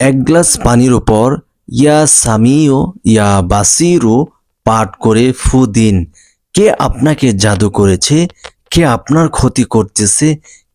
এক গ্লাস পানির উপর ইয়া সামিও ইয়া বাসিরু পাঠ করে ফু দিন। কে আপনাকে জাদু করেছে? কে আপনার ক্ষতি করতেছে?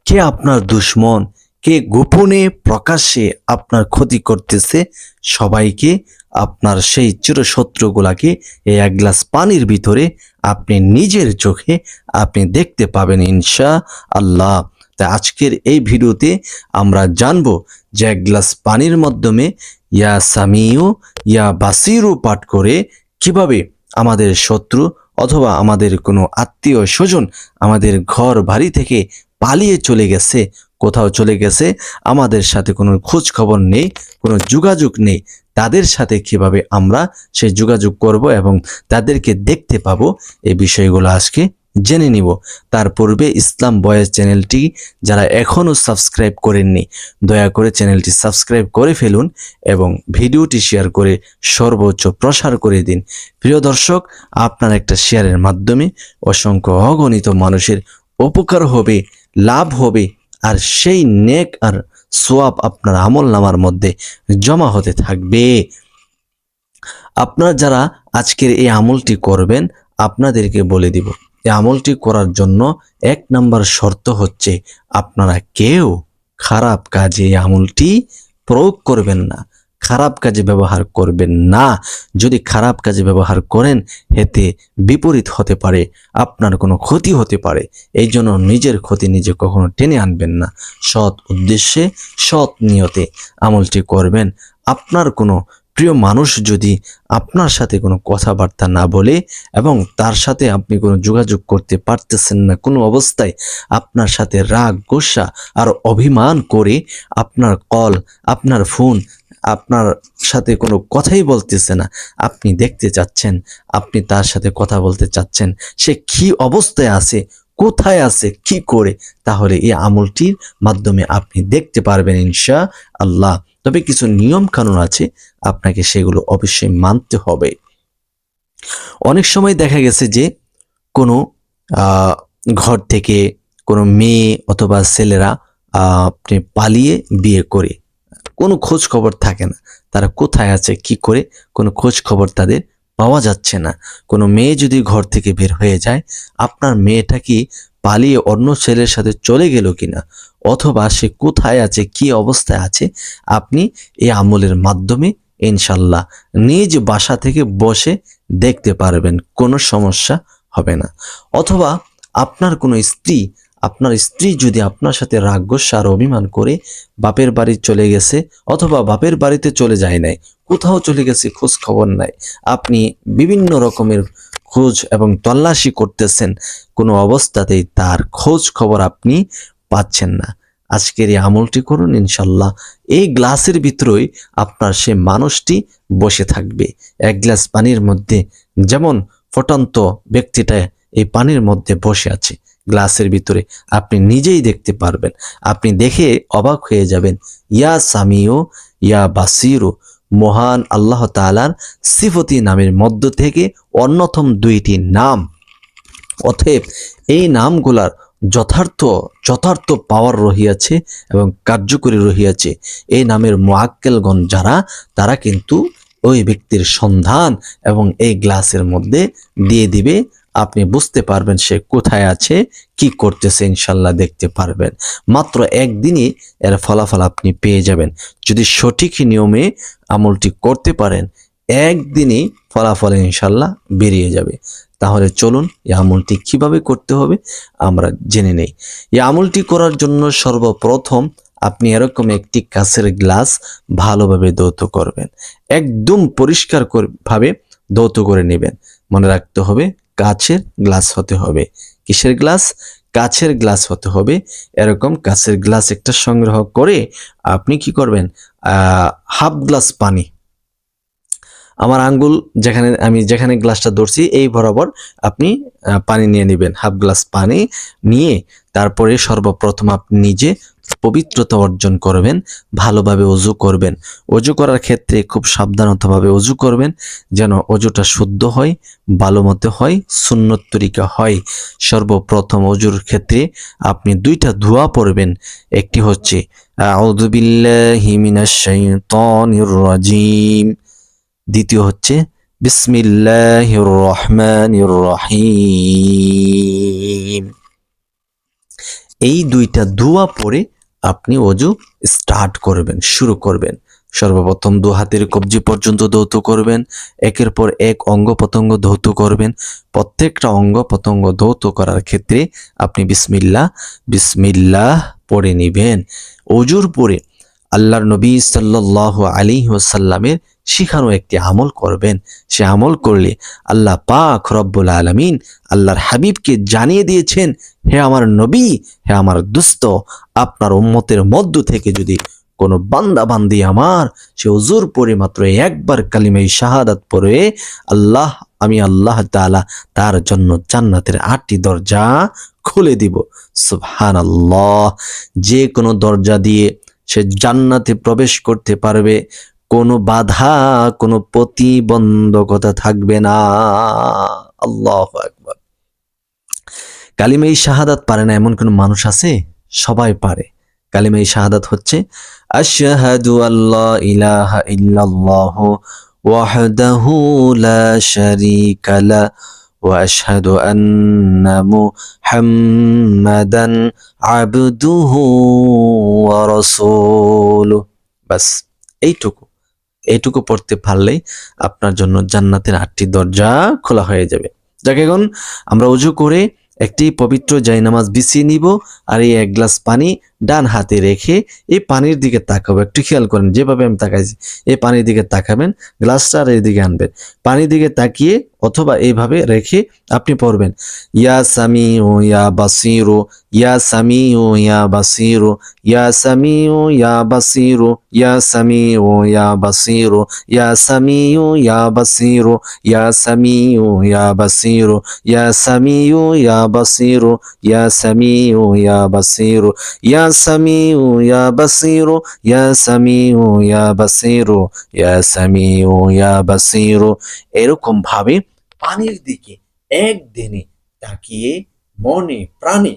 কে আপনার দুশ্মন? কে গোপনে প্রকাশ্যে আপনার ক্ষতি করতেছে? সবাইকে আপনার সেই চিরশত্রুগুলাকে এই এক গ্লাস পানির ভিতরে আপনি নিজের চোখে আপনি দেখতে পাবেন ইনশা আল্লাহ তা আজকের এই ভিডিওতে আমরা জানব যে এক গ্লাস পানির মাধ্যমে ইয়া সামিও ইয়া বাসিরু পাঠ করে কীভাবে আমাদের শত্রু অথবা আমাদের কোনো আত্মীয় স্বজন আমাদের ঘর বাড়ি থেকে পালিয়ে চলে গেছে, কোথাও চলে গেছে, আমাদের সাথে কোনো খোঁজ খবর নেই, কোনো যোগাযোগ নেই, তাদের সাথে কীভাবে আমরা সেই যোগাযোগ করব এবং তাদেরকে দেখতে পাবো এই বিষয়গুলো আজকে জেনে নিব। তার পূর্বে ইসলাম বয়েস চ্যানেলটি যারা এখনও সাবস্ক্রাইব করেননি, দয়া করে চ্যানেলটি সাবস্ক্রাইব করে ফেলুন এবং ভিডিওটি শেয়ার করে সর্বোচ্চ প্রসার করে দিন। প্রিয় দর্শক, আপনার একটা শেয়ারের মাধ্যমে অসংখ্য অগণিত মানুষের উপকার হবে, লাভ হবে, আর সেই নেক আর সোয়াব আপনার আমল নামার মধ্যে জমা হতে থাকবে। আপনারা যারা আজকের এই আমলটি করবেন, আপনাদেরকে বলে দিব এই আমলটি করার জন্য এক নাম্বার শর্ত হচ্ছে আপনারা কেউ খারাপ কাজে এই আমলটি প্রয়োগ করবেন না। খারাপ কাজে ব্যবহার করবেন না। যদি খারাপ কাজে ব্যবহার করেন, এতে বিপরীত হতে পারে, আপনার কোনো ক্ষতি হতে পারে। এই জন্য নিজের ক্ষতি নিজে কখনো টেনে আনবেন না। সৎ উদ্দেশ্যে, সৎ নিয়তে আমলটি করবেন। আপনার কোনো প্রিয় মানুষ যদি আপনার সাথে কোনো কথাবার্তা না বলে এবং তার সাথে আপনি কোনো যোগাযোগ করতে পারতেছেন না, কোনো অবস্থায় আপনার সাথে রাগ, গোসা আর অভিমান করে আপনার কল, আপনার ফোন, আপনার সাথে কোনো কথাই বলতেছে না, আপনি দেখতে চাচ্ছেন, আপনি তার সাথে কথা বলতে চাচ্ছেন, সে কি অবস্থায় আছে, কোথায় আছে, কি করে, তাহলে এই আমলটির মাধ্যমে আপনি দেখতে পারবেন ইনশা আল্লাহ তবে কিছু নিয়ম কানুন আছে, আপনাকে সেগুলো অবশ্যই মানতে হবে। অনেক সময় দেখা গেছে যে কোনো ঘর থেকে কোনো মেয়ে অথবা ছেলেরা আপনি পালিয়ে বিয়ে করে, কোনো খোঁজ খবর থাকে না। তারা কোথায় আছে, কি করে, কোনো খোঁজ খবর তাদের পাওয়া যাচ্ছে না। কোনো মেয়ে যদি ঘর থেকে বের হয়ে যায়, আপনার মেয়েটা কি পালিয়ে অন্য ছেলের সাথে চলে গেল কিনা? অথবা সে কোথায় আছে, কি অবস্থায় আছে? আপনি এই আমলের মাধ্যমে ইনশাল্লাহ নিজ বাসা থেকে বসে দেখতে পারবেন, কোনো সমস্যা হবে না। অথবা আপনার কোনো স্ত্রী, আপনার স্ত্রী যদি আপনার সাথে রাগ আর অভিমান করে বাপের বাড়ি চলে গেছে অথবা বাপের বাড়িতে চলে যায় নাই, কোথাও চলে গেছে খোঁজ খবর নাই, আপনি বিভিন্ন রকমের খোঁজ এবং তল্লাশি করতেছেন, কোনো অবস্থাতেই তার খোঁজ খবর আপনি পাচ্ছেন না। আজকের এই আমলটি করুন ইনশাল্লাহ এই গ্লাসের ভিতরেই আপনার সে মানুষটি বসে থাকবে। এক গ্লাস পানির মধ্যে, যেমন ফটন্ত ব্যক্তিটা এই পানির মধ্যে বসে আছে, গ্লাসের ভিতরে আপনি নিজেই দেখতে পারবেন। আপনি দেখে অবাক হয়ে যাবেন, ইয়া সামিও ইয়া বাসিরু মহান আল্লাহ তাআলার সিফতি নামের মধ্য থেকে অন্যতম দুইটি নাম। অতএব এই নামগুলার যথার্থ যথার্থ পাওয়ার রহিয়াছে এবং কার্যকরী রহিয়াছে। এই নামের মোয়াক্কেলগণ যারা, তারা কিন্তু ওই ব্যক্তির সন্ধান এবং এই গ্লাসের মধ্যে দিয়ে দিবে। আপনি বুঝতে পারবেন সে কোথায় আছে, কি করতেছে, ইনশাল্লাহ দেখতে পারবেন। মাত্র একদিনই এর ফলাফল আপনি পেয়ে যাবেন। যদি সঠিক নিয়মে আমলটি করতে পারেন, একদিনই ফলাফল ইনশাল্লাহ বেরিয়ে যাবে। তাহলে চলুন, এই আমলটি কীভাবে করতে হবে আমরা জেনে নেই। এই আমলটি করার জন্য সর্বপ্রথম আপনি এরকম একটি কাঁচের গ্লাস ভালোভাবে দৌত করবেন। একদম পরিষ্কার করে- ভাবে দৌত করে নেবেন। মনে রাখতে হবে কাচের গ্লাস হতে হবে। কিসের গ্লাস? কাচের গ্লাস হতে হবে। এরকম কাচের গ্লাস একটা সংগ্রহ করে আপনি কি করবেন? হাফ গ্লাস পানি। আমার আঙ্গুল যেখানে আমি যেখানে গ্লাসটা ধরছি, এই বরাবর আপনি পানি নিয়ে নেবেন। হাফ গ্লাস পানি নিয়ে তারপরে সর্বপ্রথম আপনি নিজে পবিত্রতা অর্জন করবেন, ভালোভাবে অজু করবেন। অজু করার ক্ষেত্রে খুব সাবধানতাভাবে অজু করবেন, যেন অজুটা শুদ্ধ হয়, ভালো মতো হয়, সুন্নত তরিকা হয়। সর্বপ্রথম অজুর ক্ষেত্রে আপনি দুইটা ধোয়া পড়বেন একটি হচ্ছে দ্বিতীয় হচ্ছে রহিম। এই দুইটা দোয়া পড়ে আপনি অজু স্টার্ট করবেন, শুরু করবেন। সর্বপ্রথম দু হাতের কবজি পর্যন্ত ধৌত করবেন, একের পর এক অঙ্গ পতঙ্গ ধৌত করবেন। প্রত্যেকটা অঙ্গ প্রত্যঙ্গ ধৌত করার ক্ষেত্রে আপনি বিসমিল্লাহ বিসমিল্লাহ পড়ে নিবেন। অজুর পরে আল্লাহর নবী সাল্লাহ আলী ওসাল্লামের শিখানো একটি আমল করবেন। সে আমল করলে আল্লাহ পাক রব্বুল আলমিন আল্লাহর হাবিবকে জানিয়ে দিয়েছেন, হে আমার নবী, হে আমার দুস্থ আপনার উম্মতের মধ্য থেকে যদি কোনো বান্দা বান্দি আমার, সে হুজুর পরে মাত্র একবার কালিমাই শাহাদাত পরে আল্লাহ, আমি আল্লাহ তাআলা তার জন্য জান্নাতের আটটি দরজা খুলে দিব। সুবহান আল্লাহ যে কোনো দরজা দিয়ে সে জান্নাতে প্রবেশ করতে পারবে। কোনো বাধা কোনো প্রতিবন্ধকতা থাকবে না আল্লাহ একবার কালিমাই শাহাদাত পারে না এমন কোনো মানুষ আছে সবাই পারে কালিমাই শাহাদাত হচ্ছে আশহাদু আল্লাহ ইলাহা ইল্লাল্লাহ ওয়াহদাহু লা শারীকা লা واشهد ان محمدا عبده ورسوله বাস এইটুকু এইটুকু পড়তে পারলেই আপনার জন্য জান্নাতের আটটি দরজা খোলা হয়ে যাবে। যাকে এখন, আমরা উজু করে একটি পবিত্র জায়নামাজ বিছিয়ে নিব আর এই এক গ্লাস পানি ডান হাতে রেখে এই পানির দিকে তাকাবো। একটু খেয়াল করেন, যেভাবে আমি তাকাইছি, এই পানির দিকে তাকাবেন, গ্লাসটা আর এইদিকে আনবেন। পানির দিকে তাকিয়ে অথবা এইভাবে রেখে আপনি পড়বেন। ইয়া সামি ও ইয়া বাসিরো ইয়া সামি ও ইয়া বাসিরো ইয়া সামি ও ইয়া বাসিরো ইয়া সামি ও ইয়া বাসিরো ইয়া সামি ও ইয়া বাসিরো ইয়া সামি ও ইয়া বাসিরো ইয়া সামি ও ইয়া বাসিরো ইয়া সামি ও ইয়া বাসিরো ইয়া সামি ও ইয়া বাসিরো ইয়া সামি ও ইয়া বাসিরো ইয়া সামি ও ইয়া বাসিরো এরকম ভাবে পানির দিকে একদিনে তাকিয়ে মনে প্রাণে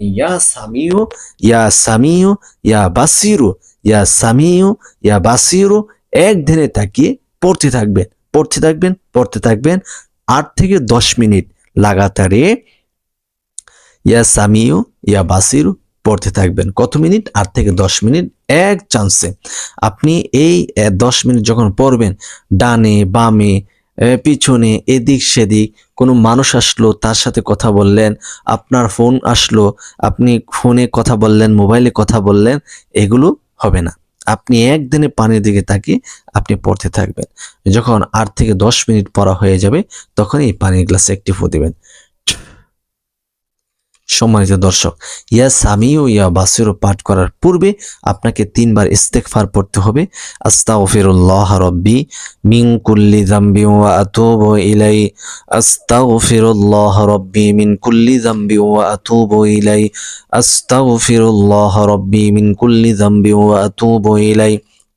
ইয়া সামিও ইয়া সামিও ইয়া বাসিরু ইয়া সামিও ইয়া বাসিরু একদিনে তাকিয়ে পড়তে থাকবেন পড়তে থাকবেন পড়তে থাকবেন। আট থেকে দশ মিনিট লাগাতারে ইয়া সামিও ইয়া বাসিরু পড়তে থাকবেন। কত মিনিট? আট থেকে দশ মিনিট, এক চান্সে। আপনি এই দশ মিনিট যখন পড়বেন, ডানে, বামে পিছনে, এদিক সেদিক কোনো মানুষ আসলো, তার সাথে কথা বললেন, আপনার ফোন আসলো, আপনি ফোনে কথা বললেন মোবাইলে কথা বললেন, এগুলো হবে না। আপনি একদিনে পানির দিকে তাকিয়ে আপনি পড়তে থাকবেন। যখন আট থেকে দশ মিনিট পড়া হয়ে যাবে তখন এই পানির গ্লাসে একটি ফু দিবেন। সম্মানিত দর্শক, ইয়া সামি ও ইয়া বাসিরও পাঠ করার পূর্বে আপনাকে তিনবার ইস্তেকফার পড়তে হবে। আস্তাগফিরুল্লাহ রব্বি মিন কুল্লি যামবি ওয়া আতুবু ইলাই। আস্তাগফিরুল্লাহ রব্বি মিন কুল্লি যামবি ওয়া আতুবু ইলাই। আস্তাগফিরুল্লাহ রব্বি মিন কুল্লি যামবি ওয়া আতুবু ইলাই।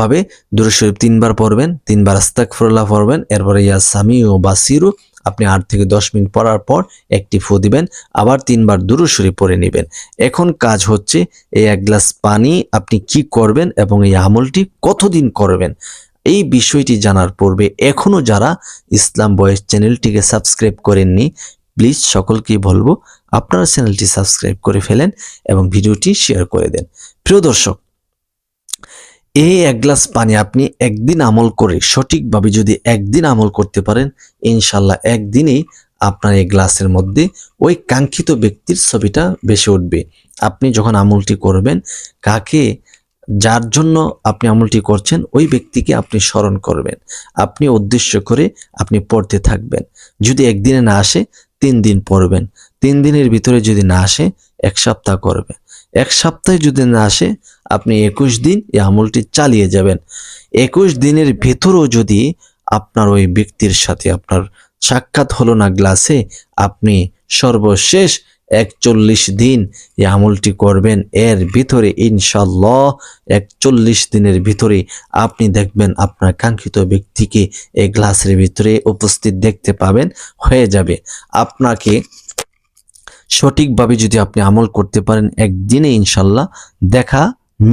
ভাবে দুরূদ শরীফ তিনবার পড়বেন, তিনবার আস্তাগফিরুল্লাহ পড়বেন, এরপরে ইয়া সামি ও বাসিরু, আপনি আট থেকে দশ মিনিট পড়ার পর একটি ফু দিবেন, আবার তিনবার দুরূদ শরীফ পড়ে নেবেন। এখন কাজ হচ্ছে এই এক গ্লাস পানি আপনি কি করবেন এবং এই আমলটি কতদিন করবেন? এই বিষয়টি জানার পূর্বে এখনও যারা ইসলাম বয়েস চ্যানেলটিকে সাবস্ক্রাইব করেননি, প্লিজ সকলকেই বলব আপনারা চ্যানেলটি সাবস্ক্রাইব করে ফেলেন এবং ভিডিওটি শেয়ার করে দেন। প্রিয় দর্শক এই এক গ্লাস পানি আপনি একদিন আমল করে, সঠিকভাবে যদি একদিন আমল করতে পারেন ইনশাল্লাহ একদিনেই আপনার এই গ্লাসের মধ্যে ওই কাঙ্ক্ষিত ব্যক্তির ছবিটা বেশি উঠবে। আপনি যখন আমলটি করবেন, কাকে, যার জন্য আপনি আমলটি করছেন, ওই ব্যক্তিকে আপনি স্মরণ করবেন। আপনি উদ্দেশ্য করে আপনি পড়তে থাকবেন। যদি একদিনে না আসে, তিন দিন পড়বেন। তিন দিনের ভিতরে যদি না আসে, এক সপ্তাহ করবেন। এক সপ্তাহে যদি না আসে, আপনি একুশ দিন এই আমলটি চালিয়ে যাবেন। একুশ দিনের ভিতরেও যদি আপনার ওই ব্যক্তির সাথে আপনার সাক্ষাৎ হলো না গ্লাসে, আপনি সর্বশেষ একচল্লিশ দিন এই আমলটি করবেন। এর ভিতরে ইনশাল্লাহ একচল্লিশ দিনের ভিতরে আপনি দেখবেন আপনার কাঙ্ক্ষিত ব্যক্তিকে এই গ্লাসের ভিতরে উপস্থিত দেখতে পাবেন, হয়ে যাবে। আপনাকে সঠিকভাবে যদি আপনি আমল করতে পারেন, একদিনে ইনশাল্লাহ দেখা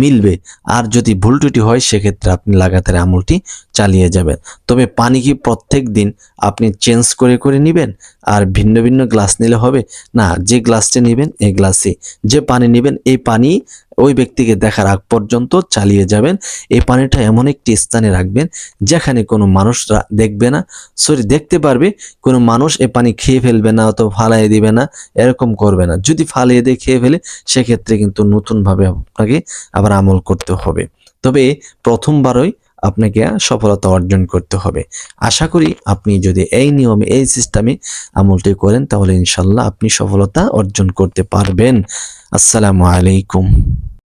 মিলবে। আর যদি ভুল ত্রুটি হয়, সেক্ষেত্রে আপনি লাগাতার আমলটি চালিয়ে যাবেন। তবে পানি কি প্রত্যেক দিন আপনি চেঞ্জ করে করে নেবেন? আর ভিন্ন ভিন্ন গ্লাস নিলে হবে? না, যে গ্লাসটি নেবেন, এই গ্লাসে যে পানি নেবেন, এই পানি ওই ব্যক্তিকে দেখার আগ পর্যন্ত চালিয়ে যাবেন। এই পানিটা এমন একটি স্থানে রাখবেন, যেখানে কোনো মানুষরা দেখবে না। সরি, দেখতে পারবে, কোনো মানুষ এ পানি খেয়ে ফেলবে না অত ফালাইয়ে দিবে না, এরকম করবে না। যদি ফালিয়ে দিয়ে খেয়ে ফেলে, সেক্ষেত্রে কিন্তু নতুনভাবে আপনাকে আবার আমল করতে হবে। তবে প্রথমবারই আপনাকে সফলতা অর্জন করতে হবে। আশা করি আপনি যদি এই নিয়মে, এই সিস্টেমে আমলটি করেন, তাহলে ইনশাল্লাহ আপনি সফলতা অর্জন করতে পারবেন। আসসালামু আলাইকুম।